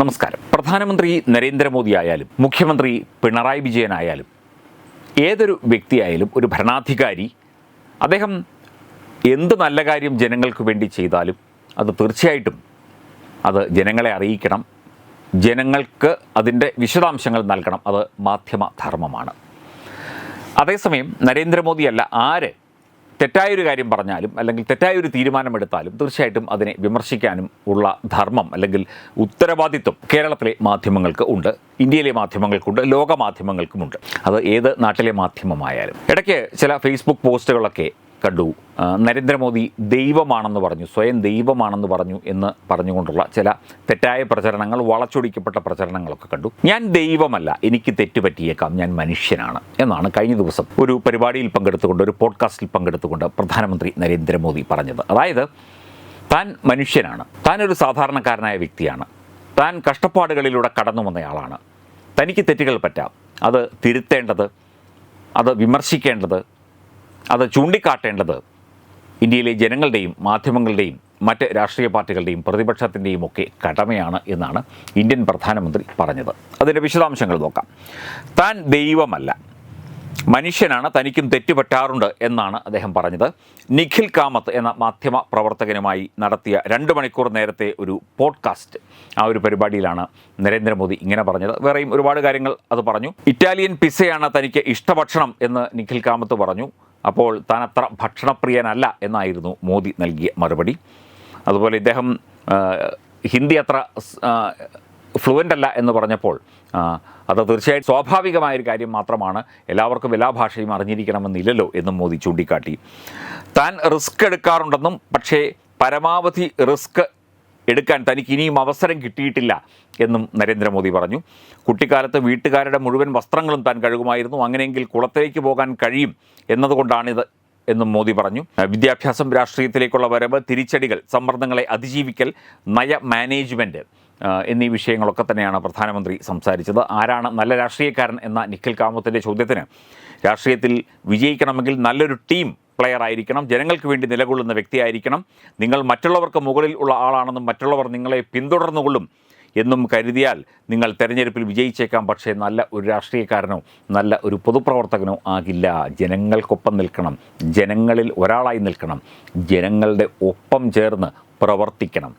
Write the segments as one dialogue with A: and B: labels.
A: നമസ്കാരം. പ്രധാനമന്ത്രി നരേന്ദ്രമോദി ആയാലും മുഖ്യമന്ത്രി പിണറായി വിജയനായാലും ഏതൊരു വ്യക്തിയായാലും ഒരു ഭരണാധികാരി അദ്ദേഹം എന്ത് നല്ല കാര്യം ജനങ്ങൾക്ക് വേണ്ടി ചെയ്താലും അത് തീർച്ചയായിട്ടും അത് ജനങ്ങളെ അറിയിക്കണം. ജനങ്ങൾക്ക് അതിന്റെ വിശദാംശങ്ങൾ നൽകണം. അത് മാധ്യമ ധർമ്മമാണ്. അതേസമയം നരേന്ദ്രമോദിയല്ല ആര് തെറ്റായൊരു കാര്യം പറഞ്ഞാലും അല്ലെങ്കിൽ തെറ്റായൊരു തീരുമാനമെടുത്താലും തീർച്ചയായിട്ടും അതിനെ വിമർശിക്കാനും ഉള്ള ധർമ്മം അല്ലെങ്കിൽ ഉത്തരവാദിത്വം കേരളത്തിലെ മാധ്യമങ്ങൾക്ക് ഉണ്ട് ഇന്ത്യയിലെ മാധ്യമങ്ങൾക്കുണ്ട് ലോക മാധ്യമങ്ങൾക്കുമുണ്ട്. അത് ഏത് നാട്ടിലെ മാധ്യമമായാലും. ഇടയ്ക്ക് ചില ഫേസ്ബുക്ക് പോസ്റ്റുകളൊക്കെ കണ്ടു. നരേന്ദ്രമോദി ദൈവമാണെന്ന് പറഞ്ഞു സ്വയം ദൈവമാണെന്ന് പറഞ്ഞു എന്ന് പറഞ്ഞുകൊണ്ടുള്ള ചില തെറ്റായ പ്രചരണങ്ങൾ വളച്ചൊടിക്കപ്പെട്ട പ്രചരണങ്ങളൊക്കെ കണ്ടു. ഞാൻ ദൈവമല്ല എനിക്ക് തെറ്റുപറ്റിയേക്കാം ഞാൻ മനുഷ്യനാണ് എന്നാണ് കഴിഞ്ഞ ദിവസം ഒരു പരിപാടിയിൽ പങ്കെടുത്തുകൊണ്ട് ഒരു പോഡ്കാസ്റ്റിൽ പങ്കെടുത്തുകൊണ്ട് പ്രധാനമന്ത്രി നരേന്ദ്രമോദി പറഞ്ഞത്. അതായത് താൻ മനുഷ്യനാണ് താൻ ഒരു സാധാരണക്കാരനായ വ്യക്തിയാണ് താൻ കഷ്ടപ്പാടുകളിലൂടെ കടന്നു വന്നയാളാണ്. തനിക്ക് തെറ്റുകൾ പറ്റാം അത് തിരുത്തേണ്ടത് അത് വിമർശിക്കേണ്ടത് അത് ചൂണ്ടിക്കാട്ടേണ്ടത് ഇന്ത്യയിലെ ജനങ്ങളുടെയും മാധ്യമങ്ങളുടെയും മറ്റ് രാഷ്ട്രീയ പാർട്ടികളുടെയും പ്രതിപക്ഷത്തിന്റെയും ഒക്കെ കടമയാണ് എന്നാണ് ഇന്ത്യൻ പ്രധാനമന്ത്രി പറഞ്ഞത്. അതിന്റെ വിശദാംശങ്ങൾ നോക്കാം. താൻ ദൈവമല്ല. മനുഷ്യനാണ് തനിക്കും തെറ്റുപറ്റാറുണ്ട് എന്നാണ് അദ്ദേഹം പറഞ്ഞത്. നിഖിൽ കാമത്ത് എന്ന മാധ്യമ പ്രവർത്തകനുമായി നടത്തിയ രണ്ട് മണിക്കൂർ നേരത്തെ ഒരു പോഡ്കാസ്റ്റ് ആ ഒരു പരിപാടിയിലാണ് നരേന്ദ്രമോദി ഇങ്ങനെ പറഞ്ഞത്. വേറെയും ഒരുപാട് കാര്യങ്ങൾ അത് പറഞ്ഞു. ഇറ്റാലിയൻ പിസയാണ് തനിക്ക് ഇഷ്ടഭക്ഷണം എന്ന് നിഖിൽ കാമത്ത് പറഞ്ഞു. അപ്പോൾ താൻ അത്ര ഭക്ഷണപ്രിയനല്ല എന്നായിരുന്നു മോദി നൽകിയ മറുപടി. അതുപോലെ ഇദ്ദേഹം ഹിന്ദി അത്ര ഫ്ലുവന്റ് അല്ല എന്ന് പറഞ്ഞപ്പോൾ അത് തീർച്ചയായും സ്വാഭാവികമായൊരു കാര്യം മാത്രമാണ്. എല്ലാവർക്കും എല്ലാ ഭാഷയും അറിഞ്ഞിരിക്കണമെന്നില്ലല്ലോ എന്നും മോദി ചൂണ്ടിക്കാട്ടി. താൻ റിസ്ക് എടുക്കാറുണ്ടെന്നും പക്ഷേ പരമാവധി റിസ്ക് എടുക്കാൻ തനിക്ക് ഇനിയും അവസരം കിട്ടിയിട്ടില്ല എന്നും നരേന്ദ്രമോദി പറഞ്ഞു. കുട്ടിക്കാലത്ത് വീട്ടുകാരുടെ മുഴുവൻ വസ്ത്രങ്ങളും താൻ കഴുകുമായിരുന്നു. അങ്ങനെയെങ്കിൽ കുളത്തിലേക്ക് പോകാൻ കഴിയും എന്നതുകൊണ്ടാണിത് എന്നും മോദി പറഞ്ഞു. വിദ്യാഭ്യാസം രാഷ്ട്രീയത്തിലേക്കുള്ള വരവ് തിരിച്ചടികൾ സമ്മർദ്ദങ്ങളെ അതിജീവിക്കൽ നയ മാനേജ്മെന്റ് എന്നീ വിഷയങ്ങളൊക്കെ തന്നെയാണ് പ്രധാനമന്ത്രി സംസാരിച്ചത്. ആരാണ് നല്ല രാഷ്ട്രീയക്കാരൻ എന്ന നിഖിൽ കാമത്തിന്റെ ചോദ്യത്തിന് രാഷ്ട്രീയത്തിൽ വിജയിക്കണമെങ്കിൽ നല്ലൊരു ടീം പ്ലെയർ ആയിരിക്കണം. ജനങ്ങൾക്ക് വേണ്ടി നിലകൊള്ളുന്ന വ്യക്തിയായിരിക്കണം നിങ്ങൾ മറ്റുള്ളവർക്ക് മുകളിൽ ഉള്ള ആളാണെന്നും മറ്റുള്ളവർ നിങ്ങളെ പിന്തുടർന്നുകൊള്ളും എന്നും കരുതിയാൽ നിങ്ങൾ തെരഞ്ഞെടുപ്പിൽ വിജയിച്ചേക്കാം. പക്ഷേ നല്ല ഒരു രാഷ്ട്രീയക്കാരനോ നല്ല ഒരു പൊതുപ്രവർത്തകനോ ആകില്ല. ജനങ്ങൾക്കൊപ്പം നിൽക്കണം. ജനങ്ങളിൽ ഒരാളായി നിൽക്കണം. ജനങ്ങളുടെ ഒപ്പം ചേർന്ന് പ്രവർത്തിക്കണം.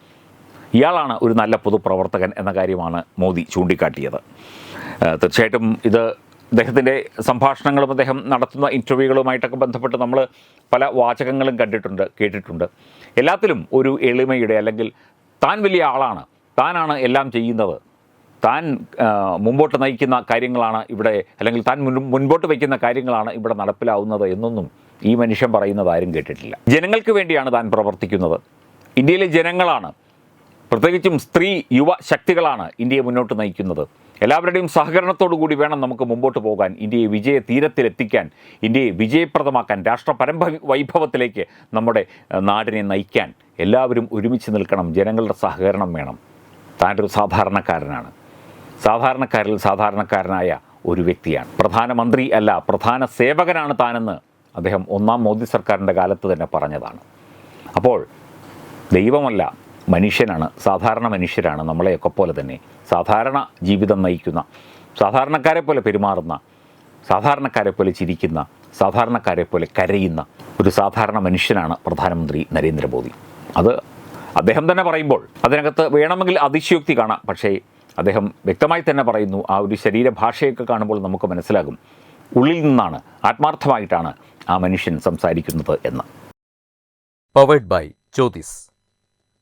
A: ഇയാളാണ് ഒരു നല്ല പൊതുപ്രവർത്തകൻ എന്ന കാര്യമാണ് മോദി ചൂണ്ടിക്കാട്ടിയത്. തീർച്ചയായിട്ടും ഇത് അദ്ദേഹത്തിന്റെ സംഭാഷണങ്ങളും അദ്ദേഹം നടത്തുന്ന ഇന്റർവ്യൂകളുമായിട്ടൊക്കെ ബന്ധപ്പെട്ട് നമ്മൾ പല വാചകങ്ങളും കണ്ടിട്ടുണ്ട് കേട്ടിട്ടുണ്ട്. എല്ലാത്തിലും ഒരു എളിമയുടെ അല്ലെങ്കിൽ താൻ വലിയ ആളാണ് താനാണ് എല്ലാം ചെയ്യുന്നത്. താൻ മുമ്പോട്ട് നയിക്കുന്ന കാര്യങ്ങളാണ് ഇവിടെ അല്ലെങ്കിൽ താൻ മുൻ- മുൻപോട്ട് വയ്ക്കുന്ന കാര്യങ്ങളാണ് ഇവിടെ നടപ്പിലാവുന്നത് എന്നൊന്നും ഈ മനുഷ്യൻ പറയുന്നത് ആരും കേട്ടിട്ടില്ല. ജനങ്ങൾക്ക് വേണ്ടിയാണ് താൻ പ്രവർത്തിക്കുന്നത്. ഇന്ത്യയിലെ ജനങ്ങളാണ് പ്രത്യേകിച്ചും സ്ത്രീ യുവ ശക്തികളാണ് ഇന്ത്യയെ മുന്നോട്ട് നയിക്കുന്നത്. എല്ലാവരുടെയും സഹകരണത്തോടു കൂടി വേണം നമുക്ക് മുമ്പോട്ട് പോകാൻ. ഇന്ത്യയെ വിജയ തീരത്തിലെത്തിക്കാൻ ഇന്ത്യയെ വിജയപ്രദമാക്കാൻ രാഷ്ട്ര പരമ്പ വൈഭവത്തിലേക്ക് നമ്മുടെ നാടിനെ നയിക്കാൻ എല്ലാവരും ഒരുമിച്ച് നിൽക്കണം. ജനങ്ങളുടെ സഹകരണം വേണം. താനൊരു സാധാരണക്കാരനാണ്. സാധാരണക്കാരിൽ സാധാരണക്കാരനായ ഒരു വ്യക്തിയാണ്. പ്രധാനമന്ത്രി അല്ല പ്രധാന സേവകനാണ് താനെന്ന് അദ്ദേഹം ഒന്നാം മോദി സർക്കാരിന്റെ കാലത്ത് തന്നെ പറഞ്ഞതാണ്. അപ്പോൾ ദൈവമല്ല മനുഷ്യനാണ് സാധാരണ മനുഷ്യരാണ് നമ്മളെയൊക്കെ പോലെ തന്നെ. സാധാരണ ജീവിതം നയിക്കുന്ന സാധാരണക്കാരെ പോലെ പെരുമാറുന്ന സാധാരണക്കാരെ പോലെ ചിരിക്കുന്ന സാധാരണക്കാരെ പോലെ കരയുന്ന ഒരു സാധാരണ മനുഷ്യനാണ് പ്രധാനമന്ത്രി നരേന്ദ്രമോദി. അത് അദ്ദേഹം തന്നെ പറയുമ്പോൾ അതിനകത്ത് വേണമെങ്കിൽ അതിശയോക്തി കാണാം. പക്ഷേ അദ്ദേഹം വ്യക്തമായി തന്നെ പറയുന്നു ആ ഒരു ശരീരഭാഷയൊക്കെ കാണുമ്പോൾ നമുക്ക് മനസ്സിലാകും ഉള്ളിൽ നിന്നാണ് ആത്മാർത്ഥമായിട്ടാണ് ആ മനുഷ്യൻ സംസാരിക്കുന്നത് എന്ന്.